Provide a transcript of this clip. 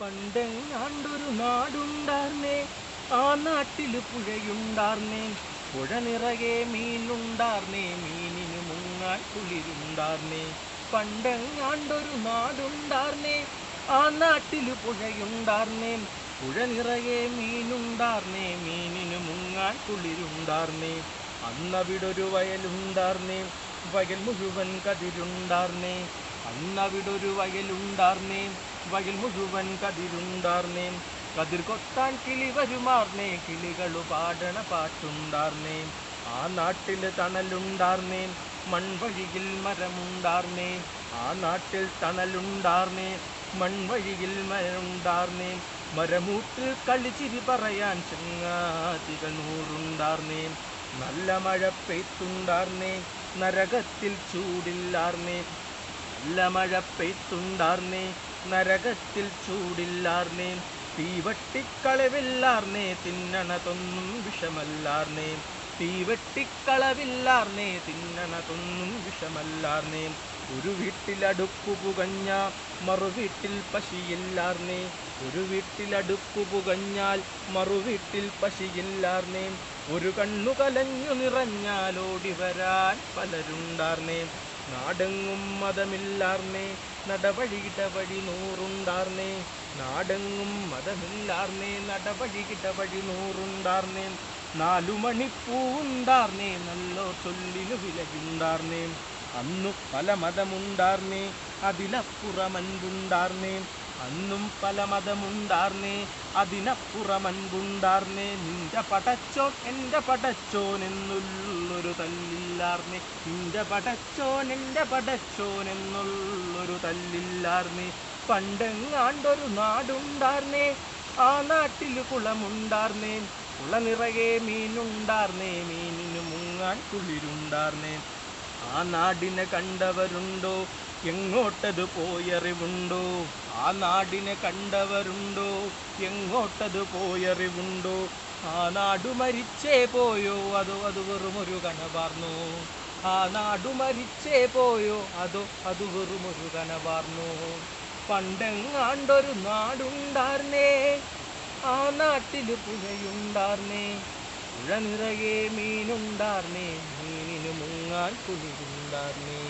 പണ്ടെങ്ങാണ്ടൊരു നാടുണ്ടാർന്നേ ആ നാട്ടിൽ പുഴയുണ്ടാർന്നേ പുഴ നിറകെ മീനുണ്ടാർന്നേ മീനിന് മുങ്ങാൻ കുളിരുണ്ടാർന്നേ. പണ്ടെങ്ങാണ്ടൊരു നാടുണ്ടാർന്നേ ആ നാട്ടിൽ പുഴയുണ്ടാർന്നേ പുഴ നിറകെ മീനുണ്ടാർന്നേ മീനിന് മുങ്ങാൻ കുളിരുണ്ടാർന്നേ. അന്നവിടൊരു വയലുണ്ടാർന്നേ വയൽ മുഴുവൻ കതിരുണ്ടാർന്നേ. അന്നവിടൊരു വയലുണ്ടാർന്നേ വയൽ മുഴുവൻ കതിരുണ്ടാർന്നേ. കതിർ കൊത്താൻ കിളി വരുമാർന്നേ. കിളികൾ പാടണ പാട്ടുണ്ടാർന്നേ. ആ നാട്ടിൽ തണലുണ്ടാർന്നേ. മൺവഴിയിൽ മരമുണ്ടാർന്നേ. ആ നാട്ടിൽ തണലുണ്ടാർന്നേ. മൺവഴിയിൽ മരമുണ്ടാർന്നേ. മരമൂട്ടിൽ കളിച്ചിരി പറയാൻ ചങ്ങാതികൾ നൂറുണ്ടാർന്നേ. നല്ല മഴ പെയ്ത്തുണ്ടാർന്നേ. നരകത്തിൽ ചൂടില്ലാർന്നേ. നല്ല മഴ പെയ്ത്തുണ്ടാർന്നേ. നരകത്തിൽ ചൂടില്ലാർന്നേ. തീവട്ടിക്കളവില്ലാർന്നേ തിന്നണതൊന്നും വിഷമല്ലാർന്നേ. തീവട്ടിക്കളവില്ലാർന്നേ തിന്നണതൊന്നും വിഷമല്ലാർന്നേ. ഒരു വീട്ടിലടുപ്പു പുകഞ്ഞ മറുവീട്ടിൽ പശിയില്ലാർന്നേ. ഒരു വീട്ടിലടുപ്പു പുകഞ്ഞാൽ മറുവീട്ടിൽ പശിയില്ലാർന്നേ. ഒരു കണ്ണു കലഞ്ഞു നിറഞ്ഞാലോടി വരാൻ പലരുണ്ടാർന്നേ. നാടെങ്ങും മതമില്ലാർന്നേ നടവഴിയിടവഴി നൂറുണ്ടാർന്നേ നാടെങ്ങും മതമില്ലാർന്നേ നടവഴിയിടവഴി നൂറുണ്ടാർന്നേ നാലു മണിപ്പൂണ്ടാർന്നേ നല്ലോ ചൊല്ലിനു വിലയുണ്ടാർന്നേ അന്നു പല മതമുണ്ടാർന്നേ അതിലപ്പുറമൻപുണ്ടാർന്നേ അന്നും പല മതമുണ്ടാർന്നേ അതിനപ്പുറമൻപുണ്ടാർന്നേ നിന്റെ പടച്ചോൻ എന്റെ പടച്ചോൻ എന്നുള്ളൊരു തല്ലില്ലാർന്നേ നിന്റെ പടച്ചോൻ എന്റെ പടച്ചോൻ എന്നുള്ളൊരു തല്ലില്ലാർന്നേ പണ്ടെങ്ങാണ്ടൊരു നാടുണ്ടാർന്നേ ആ നാട്ടിൽ കുളമുണ്ടാർന്നേ കുള നിറയെ മീനുണ്ടാർന്നേ മീനിന് മുങ്ങാൻ കുളിരുണ്ടാർന്നേ. ആ നാടിനെ കണ്ടവരുണ്ടോ? എങ്ങോട്ടത് പോയറിവുണ്ടോ? ആ നാടിനെ കണ്ടവരുണ്ടോ? എങ്ങോട്ടത് പോയറിവുണ്ടോ? ആ നാടു മരിച്ചേ പോയോ? അതോ അത് വെറുമൊരു കനവാർന്നു? ആ നാടു മരിച്ചേ പോയോ? അതോ അത് വെറുമൊരു കനവാർന്നു? പണ്ടെങ്ങാണ്ടൊരു നാടുണ്ടാർന്നേ. ആ നാട്ടിൽ പുഴയുണ്ടാർന്നേ. പുഴ നിറയെ മീനുണ്ടാർന്നേ മീനിനു മുങ്ങാൻ കുളിരുണ്ടാർന്നേ.